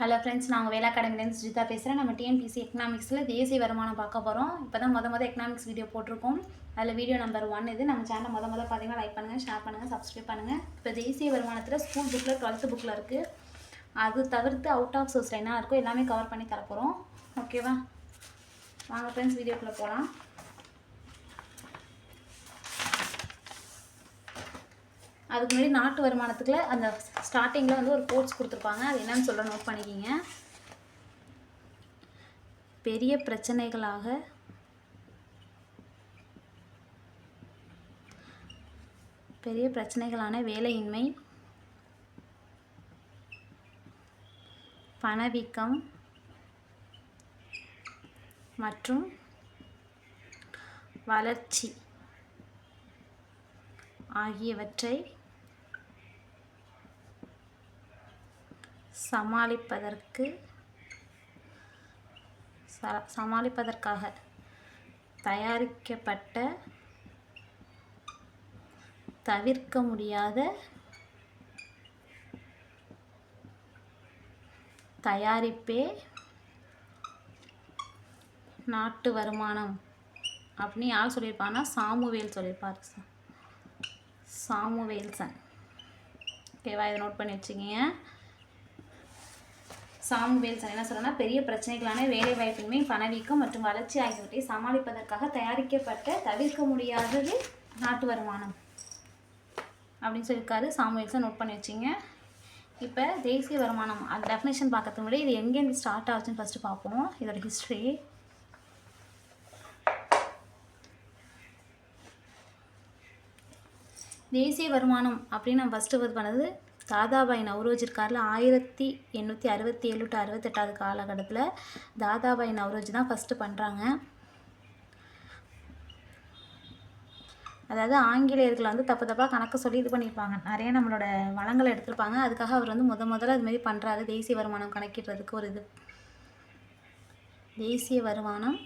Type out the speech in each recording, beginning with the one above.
Hello friends நாங்கள் வேலை அகாடமிலேருந்து சுஜிதா பேசுகிறேன் நம்ம டிஎன்பிசி எக்கனாமிக்ஸில் தேசிய வருமானம் பார்க்க போகிறோம் இப்போ தான் மொதல் மொதல் எக்கனாமிக்ஸ் வீடியோ போட்டிருக்கோம். அதில் வீடியோ நம்பர் ஒன் இது. நம்ம சேனல் மொதல் மொதல் பார்த்தீங்கன்னா லைக் பண்ணுங்கள் ஷேர் பண்ணுங்கள் சப்ஸ்கிரைப் பண்ணுங்கள் இப்போ தேசிய வருமானத்தில் ஸ்கூல் புக்கில் டுவெல்த்து புக்கில் இருக்குது அது தவிர்த்து அவுட் ஆஃப் சோர்ஸில் என்ன இருக்கோ எல்லாமே கவர் பண்ணி தரப்போகிறோம் ஓகேவா வாங்க ஃப்ரெண்ட்ஸ் வீடியோக்குள்ளே போகலாம் அதுக்கு முன்னாடி நாட்டு வருமானத்துக்குள்ள அந்த ஸ்டார்டிங்கில் வந்து ஒரு கோட்ஸ் கொடுத்துருப்பாங்க. அது என்னன்னு சொல்ல நோட் பண்ணிக்கிங்க. பெரிய பிரச்சனைகளாக பெரிய பிரச்சனைகளான வேலையின்மை பணவீக்கம் மற்றும் வளர்ச்சி ஆகியவற்றை சமாளிப்பதற்கு ச- சமாளிப்பதற்காக தயாரிக்கப்பட்ட தவிர்க்க முடியாத தயாரிப்பே நாட்டு வருமானம் அப்படின்னு யார் சொல்லியிருப்பான்னா சாமுவேல் சொல்லியிருப்பார் சாமுவேல்சன் ஓகேவா? இதை நோட் பண்ணி வச்சுக்கிங்க. சாமுவேல்சன் என்ன சொல்றேன்னா பெரிய பிரச்சனைகளான வேலைவாய்ப்பின்மை பணவீக்கம் மற்றும் வளர்ச்சி ஆகியவற்றை சமாளிப்பதற்காக தயாரிக்கப்பட்ட தவிர்க்க முடியாதது நாட்டு வருமானம். அப்படின்னு சொல்லியிருக்காரு. வேல்ஸை நோட் பண்ணி வச்சிங்க. இப்போ தேசிய வருமானம் அந்த டெஃபினேஷன் பார்க்கறதுக்கு முன்னாடி இது எங்கேருந்து ஸ்டார்ட் ஆச்சுன்னு ஃபஸ்ட்டு பார்ப்போம். இதோட ஹிஸ்ட்ரி தேசிய வருமானம் அப்படின்னு நம்ம ஃபஸ்ட்டு இது பண்ணது தாதாபாய் நவ்ரோஜ் இருக்கார்ல ஆயிரத்தி எண்ணூற்றி அறுபத்தி ஏழு டு அறுபத்தெட்டாவது காலகட்டத்தில் தாதாபாய் நவ்ரோஜ் தான் ஃபஸ்ட்டு பண்ணுறாங்க அதாவது ஆங்கிலேயர்களை வந்து தப்பு தப்பாக கணக்கு சொல்லி இது பண்ணியிருப்பாங்க. நிறைய நம்மளோட வளங்களை எடுத்திருப்பாங்க. அதுக்காக அவர் வந்து முத முதல்ல அதுமாரி பண்ணுறாரு தேசிய வருமானம் கணக்கிடுறதுக்கு ஒரு இது. தேசிய வருமானம்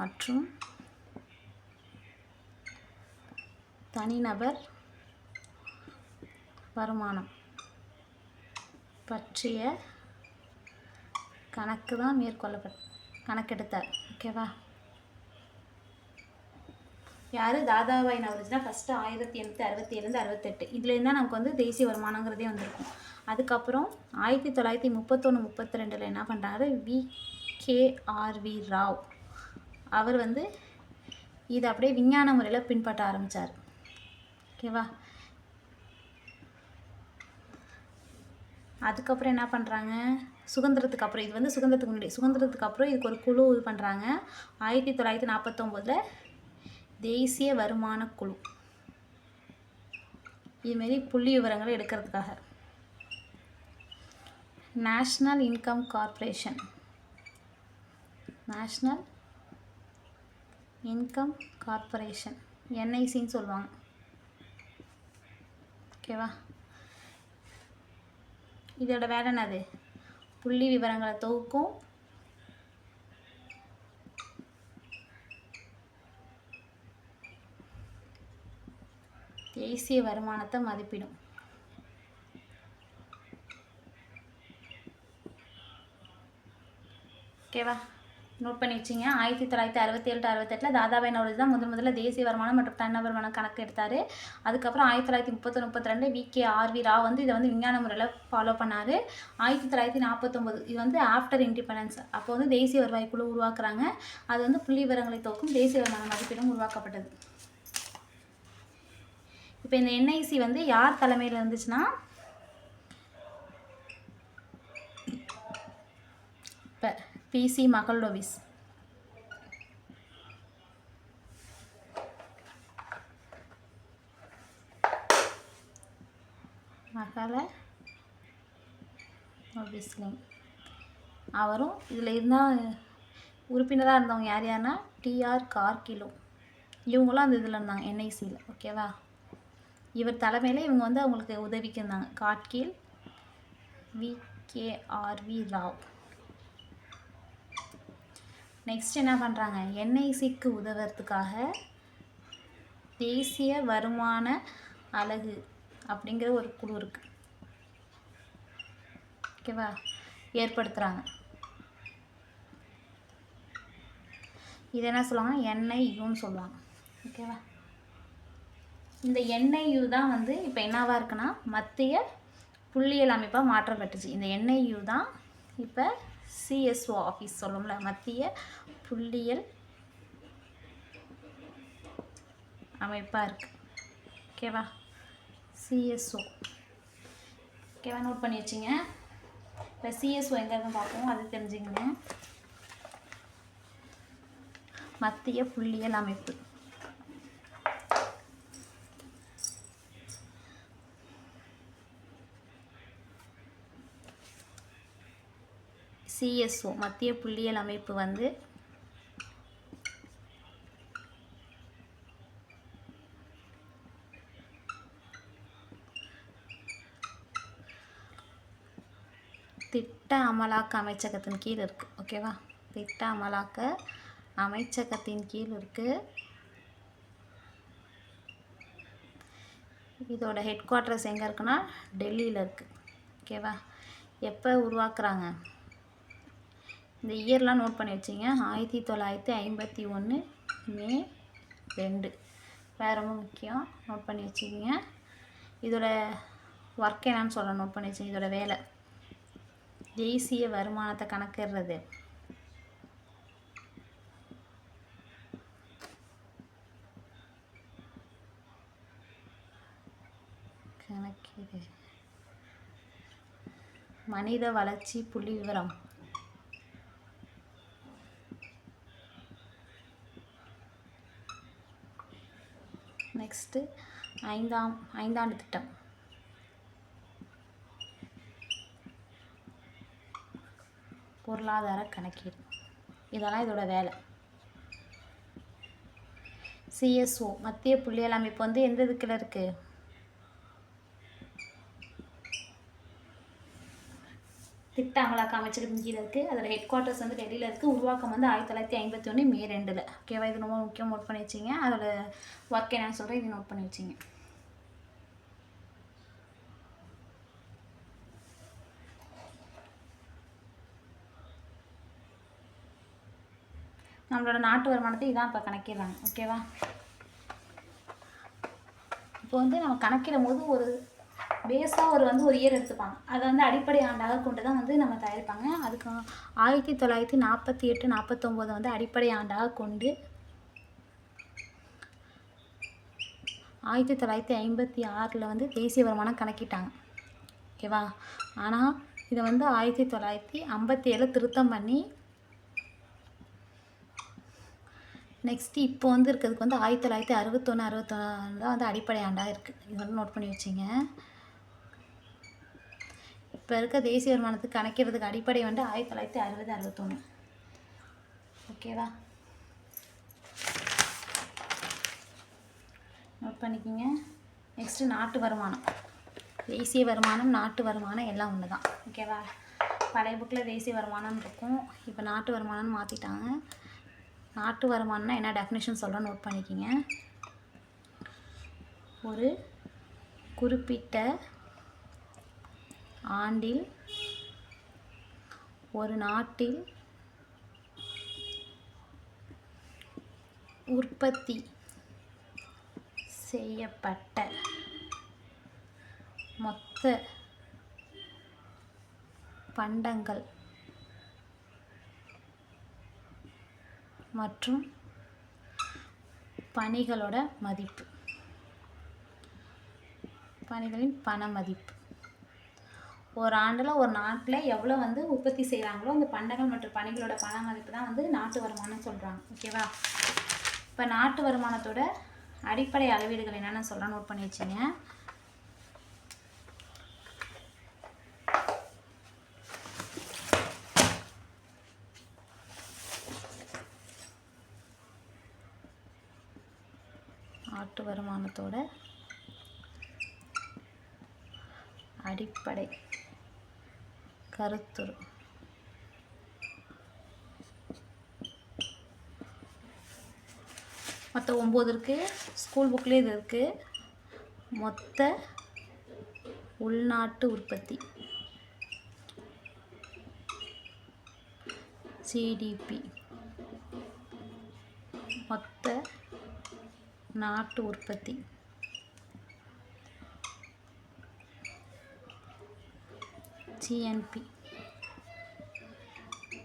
மற்றும் தனிநபர் வருமானம் பற்றிய கணக்கு தான் மேற்கொள்ளப்பட் கணக்கெடுத்தார். ஓகேவா யார்? தாதாபாய் நவரோஜ் ஃபஸ்ட்டு ஆயிரத்தி எண்ணூற்றி அறுபத்தி ஏழுலேருந்து அறுபத்தெட்டு. இதுலேருந்து தான் நமக்கு வந்து தேசிய வருமானங்கிறதே வந்திருக்கும். அதுக்கப்புறம் ஆயிரத்தி தொள்ளாயிரத்தி முப்பத்தொன்று முப்பத்தி ரெண்டில் என்ன பண்ணுறாரு வி. கேஆர்வி ராவ். அவர் வந்து இதை அப்படியே விஞ்ஞான முறையில் பின்பற்ற ஆரம்பித்தார் ஓகேவா அதுக்கப்புறம் என்ன பண்ணுறாங்க சுதந்திரத்துக்கு அப்புறம் இது வந்து சுதந்திரத்துக்கு முன்னாடி. சுதந்திரத்துக்கு அப்புறம் இதுக்கு ஒரு குழு இது பண்ணுறாங்க ஆயிரத்தி தொள்ளாயிரத்தி நாற்பத்தொம்போதில் தேசிய வருமான குழு. இதுமாரி புள்ளி விவரங்களை எடுக்கிறதுக்காக. National income corporation national income corporation என்ஐசின்னு சொல்லுவாங்க. ஓகேவா இதோட வேலை என்னது? புள்ளி விவரங்களை தொகுக்கும். தேசிய வருமானத்தை மதிப்பிடும். ஓகேவா நோட் பண்ணி வச்சிங்க. ஆயிரத்தி தொள்ளாயிரத்தி அறுபத்தி ஏழு அறுபத்தெட்டில் தாதாபாய் நவரோஜி தான் முதல் முதல்ல தேசிய வருமானம் மற்றும் தனிநபர் வருமானம் கணக்கு எடுத்தார். அதுக்கப்புறம் ஆயிரத்தி தொள்ளாயிரத்தி முப்பத்தி முப்பத்தி ரெண்டு வி கே ஆர்வி ராவ் வந்து இதை வந்து விஞ்ஞான முறையில் ஃபாலோ பண்ணார். ஆயிரத்தி தொள்ளாயிரத்தி நாற்பத்தொம்போது இது வந்து ஆஃப்டர் இண்டிபெண்டன்ஸ் அப்போ வந்து தேசிய வருவாய் குழு உருவாக்குறாங்க. அது வந்து புள்ளி விவரங்களை தோக்கும். தேசிய வருமான மதிப்பீடும் உருவாக்கப்பட்டது. இப்போ இந்த என்ஐசி வந்து யார் தலைமையில் இருந்துச்சுன்னா இப்போ பிசி மகளோவிஸ் மகள நோபிஸ்லிங் அவரும் இதில் இருந்தால் உறுப்பினராக இருந்தவங்க யார் யாருன்னா டிஆர் கார்கிலோ இவங்களும் அந்த இதில் இருந்தாங்க என்ஐசியில் ஓகேவா இவர் தலைமையில் இவங்க வந்து அவங்களுக்கு உதவிக்கு இருந்தாங்க. Kargil V KRV Rao. Next என்ன பண்ணுறாங்க என்ஐசிக்கு உதவுறதுக்காக தேசிய வருமான அலகு அப்படிங்கிற ஒரு குழு இருக்குது ஓகேவா ஏற்படுத்துகிறாங்க இது என்ன சொல்லுவாங்கன்னா என்ஐயுன்னு சொல்லுவாங்க. ஓகேவா இந்த என்ஐயு தான் வந்து இப்போ என்னவாக இருக்குன்னா மத்திய புள்ளியியல் அமைப்பாக மாற்றப்பட்டுச்சு இந்த என்ஐயு தான் இப்போ சிஎஸ்ஓ ஆஃபீஸ் சொல்லும்ல மத்திய புள்ளியியல் அமைப்பாக இருக்குது ஓகேவா சிஎஸ்ஓ. ஓகேவா நோட் பண்ணி வச்சிங்க. இப்போ சிஎஸ்ஓ எங்கேருந்து பார்ப்போம். அது தெரிஞ்சுக்கங்க. மத்திய புள்ளியியல் அமைப்பு. சிஎஸ்ஓ மத்திய புள்ளியியல் அமைப்பு வந்து திட்ட அமலாக்க அமைச்சகத்தின் கீழ் இருக்குது ஓகேவா திட்ட அமலாக்க அமைச்சகத்தின் கீழ் இருக்குது இதோட ஹெட் குவார்ட்டர்ஸ் எங்கே இருக்குன்னா டெல்லியில் இருக்குது ஓகேவா எப்போ உருவாக்குறாங்க? இந்த இயர்லாம் நோட் பண்ணி வச்சிங்க. ஆயிரத்தி தொள்ளாயிரத்தி ஐம்பத்தி ஒன்று மே ரெண்டு. வேறு ரொம்ப முக்கியம் நோட் பண்ணி வச்சுக்கிங்க. இதோட ஒர்க் என்னன்னு சொல்ல நோட் பண்ணி வச்சுங்க. இதோட வேலை. தேசிய வருமானத்தை கணக்கிடுறது. கணக்கிடு. மனித வளர்ச்சி புள்ளி விவரம் நெக்ஸ்ட்டு ஐந்தாம் ஐந்தாண்டு திட்டம். பொருளாதார கணக்கீடு. இதெல்லாம் இதோட வேலை. சிஎஸ்ஓ மத்திய புள்ளியல் அமைப்பு வந்து எந்த இதுக்கில் இருக்குது திட்ட அமலாக்க அமைச்சகம் கீழே இருக்குது அதோட ஹெட் குவார்ட்டர்ஸ் வந்து டெல்லியில் இருக்குது உருவாக்கம் வந்து ஆயிரத்தி தொள்ளாயிரத்தி ஐம்பத்தி ஒன்று மே ரெண்டில். ஓகேவா இது ரொம்ப முக்கியம் நோட் பண்ணி வச்சிங்க. அதோட ஒர்க் என்னன்னு சொல்கிறேன் இது நோட் பண்ணி வச்சிங்க. நம்மளோட நாட்டு வருமானத்தை இதான் இப்போ கணக்கிடுறாங்க. ஓகேவா இப்போ வந்து நம்ம கணக்கிடும் போது ஒரு பேஸாக ஒரு வந்து ஒரு இயர் எடுத்துப்பாங்க. அதை வந்து அடிப்படை ஆண்டாக கொண்டு தான் வந்து நம்ம தயாரிப்பாங்க. அதுக்கு ஆயிரத்தி தொள்ளாயிரத்தி நாற்பத்தி எட்டு நாற்பத்தொம்போது வந்து அடிப்படை ஆண்டாக கொண்டு ஆயிரத்தி தொள்ளாயிரத்தி ஐம்பத்தி ஆறில் வந்து தேசிய வருமானம் கணக்கிட்டாங்க. ஓகேவா? ஆனால் இதை வந்து ஆயிரத்தி தொள்ளாயிரத்தி ஐம்பத்தி ஏழு திருத்தம் பண்ணி நெக்ஸ்ட்டு இப்போ வந்து இருக்கிறதுக்கு வந்து ஆயிரத்தி தொள்ளாயிரத்தி அறுபத்தொன்று அறுபத்தொன்று தான் வந்து அடிப்படை ஆண்டாக இருக்குது இது வந்து நோட் பண்ணி வச்சிங்க. இப்போ இருக்க தேசிய வருமானத்துக்கு கணக்கிறதுக்கு அடிப்படை வந்து ஆயிரத்தி தொள்ளாயிரத்தி அறுபது அறுபத்தொன்று ஓகேவா நோட் பண்ணிக்கிங்க. நெக்ஸ்ட்டு நாட்டு வருமானம். தேசிய வருமானம் நாட்டு வருமானம் எல்லாம் ஒன்று தான் ஓகேவா பழைய புக்கில் தேசிய வருமானம் இருக்கும். இப்போ நாட்டு வருமானம்னு மாற்றிட்டாங்க நாட்டு வருமானம்னா என்ன டெஃபினேஷன் சொல்கிறேன் நோட் பண்ணிக்கிங்க. ஒரு குறிப்பிட்ட ஆண்டில் ஒரு நாட்டில் உற்பத்தி செய்யப்பட்ட மொத்த பண்டங்கள் மற்றும் பணிகளோட மதிப்பு. பணிகளின் பண மதிப்பு. ஒரு ஆண்டில் ஒரு நாட்டில் எவ்வளோ வந்து உற்பத்தி செய்கிறாங்களோ அந்த பண்டங்கள் மற்றும் பணிகளோட பண மதிப்பு தான் வந்து நாட்டு வருமானம் சொல்கிறாங்க ஓகேவா இப்போ நாட்டு வருமானத்தோட அடிப்படை அளவீடுகள் என்னென்னு சொல்ல நோட் பண்ணி வச்சிங்க. நாட்டு வருமானத்தோட அடிப்படை கருத்துரு. மொத்த ஒம்பது இருக்குது ஸ்கூல் புக்லேயும் இது இருக்குது மொத்த உள்நாட்டு உற்பத்தி. ஜிடிபி மொத்த நாட்டு உற்பத்தி. ஜிஎன்பி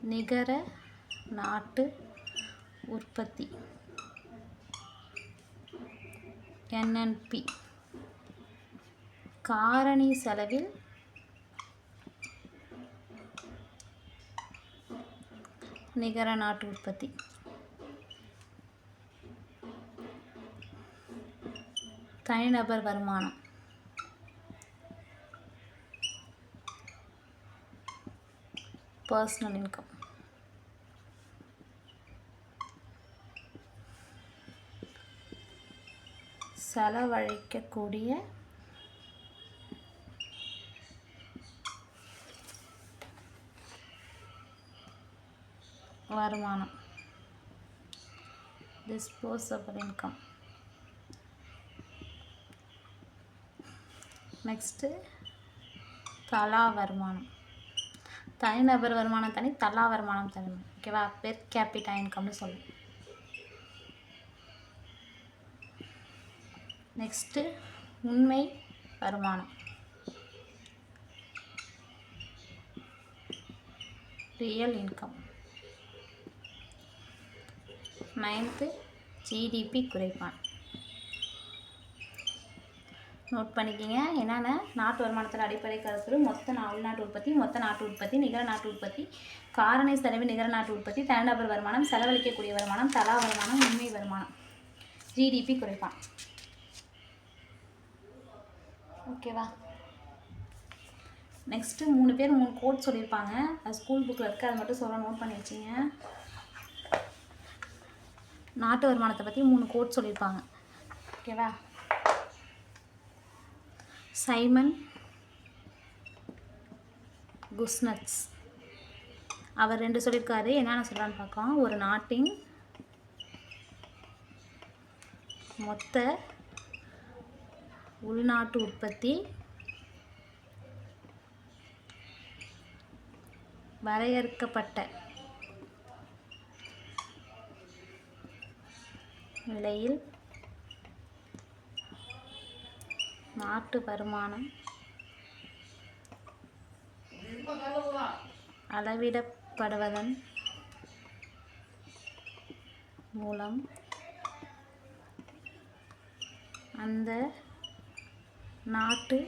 நிகர நாட்டு உற்பத்தி. என்என்பி. காரணி செலவில் நிகர நாட்டு உற்பத்தி. தனிநபர் வருமானம். பர்சனல் இன்கம் செலவழிக்கக்கூடிய வருமானம். டிஸ்போசபிள் இன்கம் நெக்ஸ்ட்டு கலா வருமானம். தனிநபர் வருமானம் தனி தலா வருமானம் தனி. ஓகேவா பெர் கேபிட்டா இன்கம்னு சொல்லுவோம் நெக்ஸ்ட்டு உண்மை வருமானம். ரியல் இன்கம் நைன்த்து ஜிடிபி குறைப்பான். நோட் பண்ணிக்கிங்க. என்னென்ன நாட்டு வருமானத்தில் அடிப்படை கருத்து மொத்த நா உள்நாட்டு உற்பத்தி மொத்த நாட்டு உற்பத்தி நிகர நாட்டு உற்பத்தி காரணி செலவு நிகர நாட்டு உற்பத்தி தனிநபர் வருமானம் செலவழிக்கக்கூடிய வருமானம் தலா வருமானம் உண்மை வருமானம். ஜிடிபி குறைப்பான். ஓகேவா நெக்ஸ்ட்டு மூணு பேர் மூணு கோட் சொல்லியிருப்பாங்க. அது ஸ்கூல் புக்கில் இருக்குது அதை மட்டும் சொல்ல நோட் பண்ணி வச்சிங்க. நாட்டு வருமானத்தை பற்றி மூணு கோட் சொல்லியிருப்பாங்க. ஓகேவா சைமன் குஸ்னட்ஸ் அவர் ரெண்டு சொல்லியிருக்காரு. என்னென்ன சொல்கிறான்னு பார்க்கலாம். ஒரு நாட்டின் மொத்த உள்நாட்டு உற்பத்தி வரையறுக்கப்பட்ட நிலையில் நாட்டு வருமானம். அளவிடப்படுவதன் மூலம் அந்த நாட்டு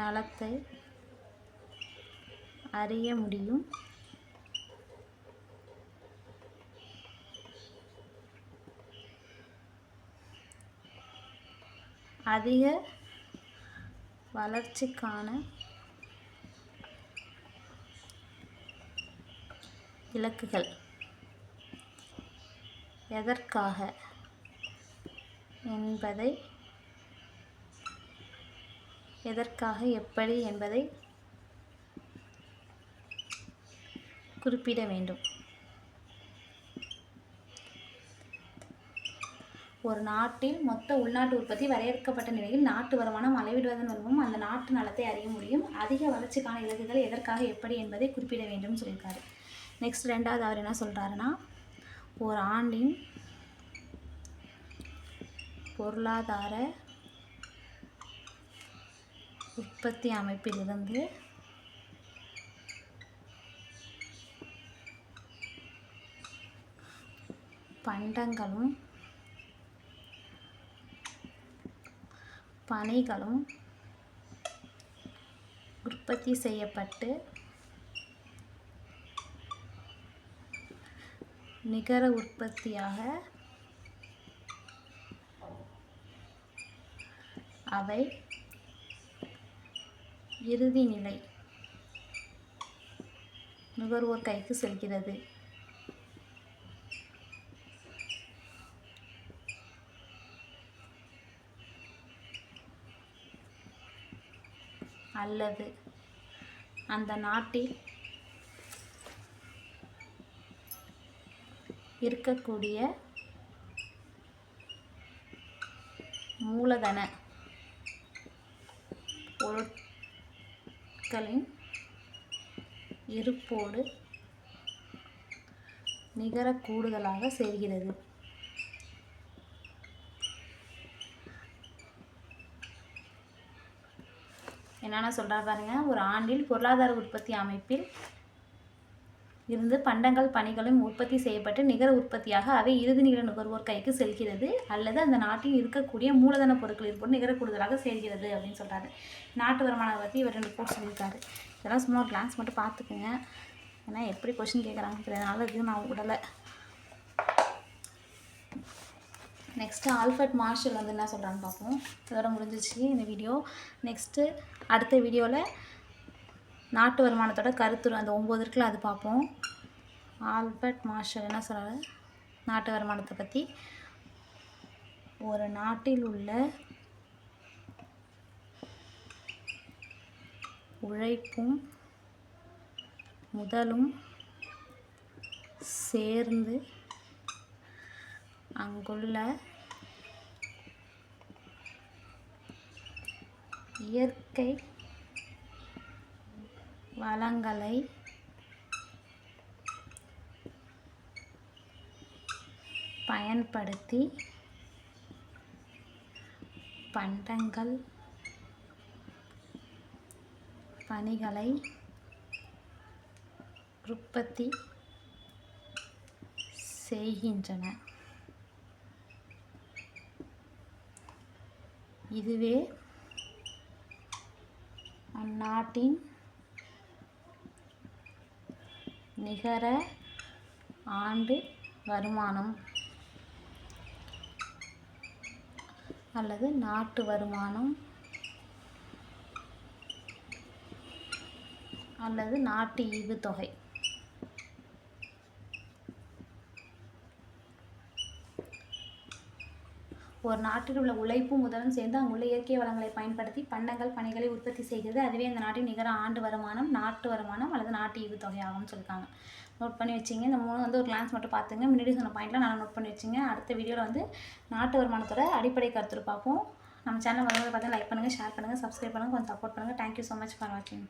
நலத்தை அறிய முடியும். அதிக வளர்ச்சிக்கான இலக்குகள். எதற்காக என்பதை எதற்காக எப்படி என்பதை குறிப்பிட வேண்டும். ஒரு நாட்டில் மொத்த உள்நாட்டு உற்பத்தி வரையறுக்கப்பட்ட நிலையில் நாட்டு வருமானம் அளவிடுவதன் மூலமும் அந்த நாட்டு நலத்தை அறிய முடியும். அதிக வளர்ச்சிக்கான இலக்குகள் எதற்காக எப்படி என்பதை குறிப்பிட வேண்டும் சொல்லியிருக்காரு. நெக்ஸ்ட் ரெண்டாவது அவர் என்ன சொல்கிறாருன்னா ஒரு ஆண்டின் பொருளாதார உற்பத்தி அமைப்பிலிருந்து பண்டங்களும் பனைகளும் உற்பத்தி செய்யப்பட்டு நிகர உற்பத்தியாக அவை இறுதி நிலை நுகர்வோர் கைக்கு செல்கிறது. அல்லது அந்த நாட்டில் இருக்கக்கூடிய மூலதன பொருட்களின் இருப்போடு நிகர கூடுதலாக சேர்கிறது. என்னென்ன சொல்கிறார் பாருங்க. ஒரு ஆண்டில் பொருளாதார உற்பத்தி அமைப்பில் இருந்து பண்டங்கள் பணிகளும் உற்பத்தி செய்யப்பட்டு நிகர உற்பத்தியாக அவை இறுதி நிகர நுகர்வோர் கைக்கு செல்கிறது. அல்லது அந்த நாட்டில் இருக்கக்கூடிய மூலதன பொருட்கள் இருப்பது நிகர கூடுதலாக சேர்கிறது அப்படின்னு சொல்கிறாரு நாட்டு வருமானம் பற்றி இவர் ரெண்டு கோர்ஸ் சொல்லியிருக்காரு. இதெல்லாம் சும்மா ஒரு மட்டும் பார்த்துக்குங்க. ஏன்னா எப்படி கொஷின் கேட்குறாங்க தெரியறதுனால இது நான் விடலை. நெக்ஸ்ட்டு ஆல்ஃபர்ட் மார்ஷல் வந்து என்ன சொல்கிறான்னு பார்ப்போம். இதோட முடிஞ்சிச்சு இந்த வீடியோ நெக்ஸ்ட்டு அடுத்த வீடியோவில் நாட்டு வருமானத்தோட கருத்துரு அந்த ஒம்பது இருக்குல்ல அது பார்ப்போம். ஆல்பர்ட் மார்ஷல் என்ன சொல்கிறாரு நாட்டு வருமானத்தை பற்றி ஒரு நாட்டில் உள்ள உழைப்பும் முதலும் சேர்ந்து அங்குள்ள இயற்கை வளங்களை பயன்படுத்தி பண்டங்கள் பணிகளை உற்பத்தி செய்கின்றன. இதுவே அந்நாட்டின் நிகர ஆண்டு வருமானம் அல்லது நாட்டு வருமானம் அல்லது நாட்டு ஈவுத்தொகை. ஒரு நாட்டில் உள்ள உழைப்பும் முதலும் சேர்ந்து அங்குள்ள இயற்கை வளங்களை பயன்படுத்தி பண்டங்கள் பணிகளை உற்பத்தி செய்கிறது. அதுவே இந்த நாட்டின் நிகர ஆண்டு வருமானம் நாட்டு வருமானம் அல்லது நாட்டு ஈவுத்தொகை ஆகும்னு சொல்லியிருக்காங்க. நோட் பண்ணி வச்சிங்க. இந்த மூணு வந்து ஒரு கிளான்ஸ் மட்டும் பார்த்துங்க. முன்னாடி சொன்ன பாயிண்ட்லாம் நல்லா நோட் பண்ணி வச்சிங்க. அடுத்த வீடியோவில் வந்து நாட்டு வருமானத்தோட அடிப்படை கருத்து பார்ப்போம். நம்ம சேனல் வரும்போது பார்த்தீங்கன்னா லைக் பண்ணுங்கள் ஷேர் பண்ணுங்கள் சப்ஸ்கிரைப் பண்ணுங்கள் கொஞ்சம் சப்போர்ட் பண்ணுங்கள் தேங்க்யூ ஸோ மச் ஃபார் வாட்சிங்